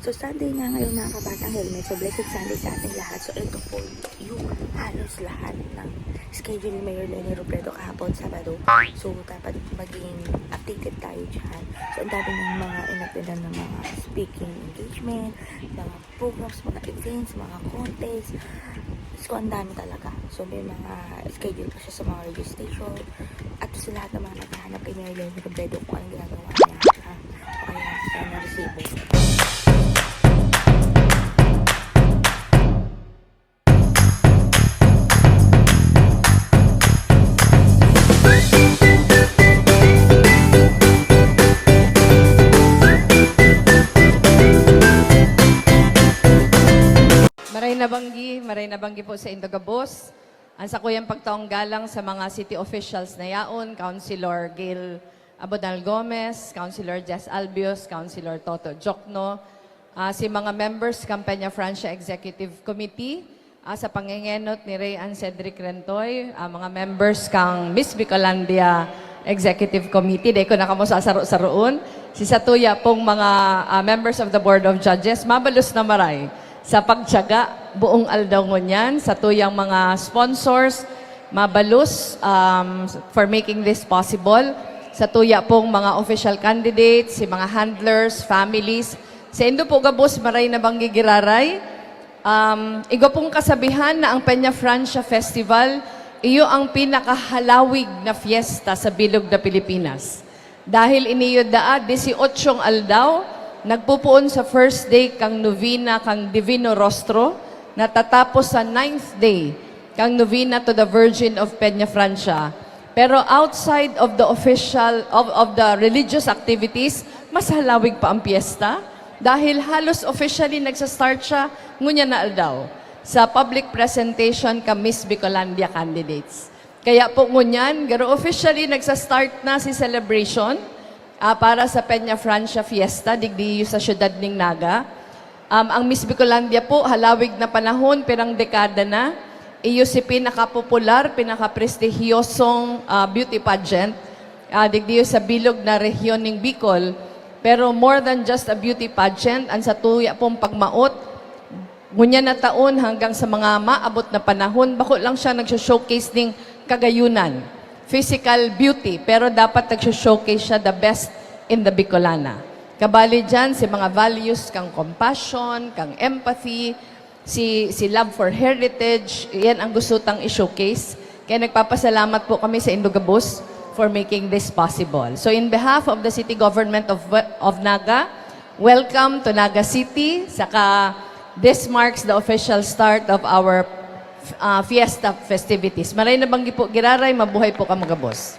So Sunday nga ngayon mga kabatang helmet. So blessed Sunday sa ating lahat. So ito po yung halos lahat ng schedule ni Mayor Lenny Robredo kahapon Sabado. So dapat maging updated tayo dyan. So ang dami ng mga inatinan ng mga speaking engagement, mga programs, mga events, mga contests. So ang dami talaga. So may mga schedule pa siya sa mga radio station. At sa lahat ng mga naghahanap kay Mayor Lenny Robredo kung anong ginagawa niya. Ha? O kaya sa nabanggi, maray nabanggi po sa Indogabos. Ang sa kuyang pagtaong galang sa mga city officials na yaon, Councilor Gail Abodal Gomez, Councilor Jess Albios, Councilor Toto Jokno, ah, si mga members Campanya Francia Executive Committee, ah, sa pangingenot ni Ray Ann Cedric Rentoy, ah, mga members kang Miss Bicolandia Executive Committee, dahil ko na kamo sa saro-saroon, si Satuya pong mga ah, members of the Board of Judges, mabalus na maray sa pagtyaga buong aldaw ngunyan sa tuyang mga sponsors, mabalus um, for making this possible. Sa tuya pong mga official candidates, si mga handlers, families. Sa Indo po gabos maray na bang gigiraray. Um, igo pong kasabihan na ang Peña Francia Festival, iyo ang pinakahalawig na fiesta sa bilog na Pilipinas. Dahil iniyo daa 18 aldaw, nagpupuon sa first day kang novena kang Divino Rostro, natatapos sa ninth day kang novena to the Virgin of Peña Francia. Pero outside of the official, of, of the religious activities, mas halawig pa ang piyesta dahil halos officially nagsa-start siya ngunya na aldaw sa public presentation ka Miss Bicolandia candidates. Kaya po ngunyan, garo officially nagsa-start na si celebration ah, para sa Peña Francia Fiesta, digdi sa syudad ng Naga. Um, ang Miss Bicolandia po, halawig na panahon, pirang dekada na. Iyo si pinakapopular, pinakaprestihiyosong ah, beauty pageant. Uh, digdiyo sa bilog na rehiyon ng Bicol. Pero more than just a beauty pageant, ang sa tuya pong pagmaot, ngunya na taon hanggang sa mga maabot na panahon, bako lang siya nag-showcase ng kagayunan, physical beauty, pero dapat nag-showcase siya the best in the Bicolana. Kabali dyan, si mga values kang compassion, kang empathy, si, si love for heritage, yan ang gusto tang i-showcase. Kaya nagpapasalamat po kami sa Indogabus for making this possible. So in behalf of the City Government of, of Naga, welcome to Naga City. Saka this marks the official start of our uh, fiesta festivities. Maray na banggi po, giraray, mabuhay po ka mga boss.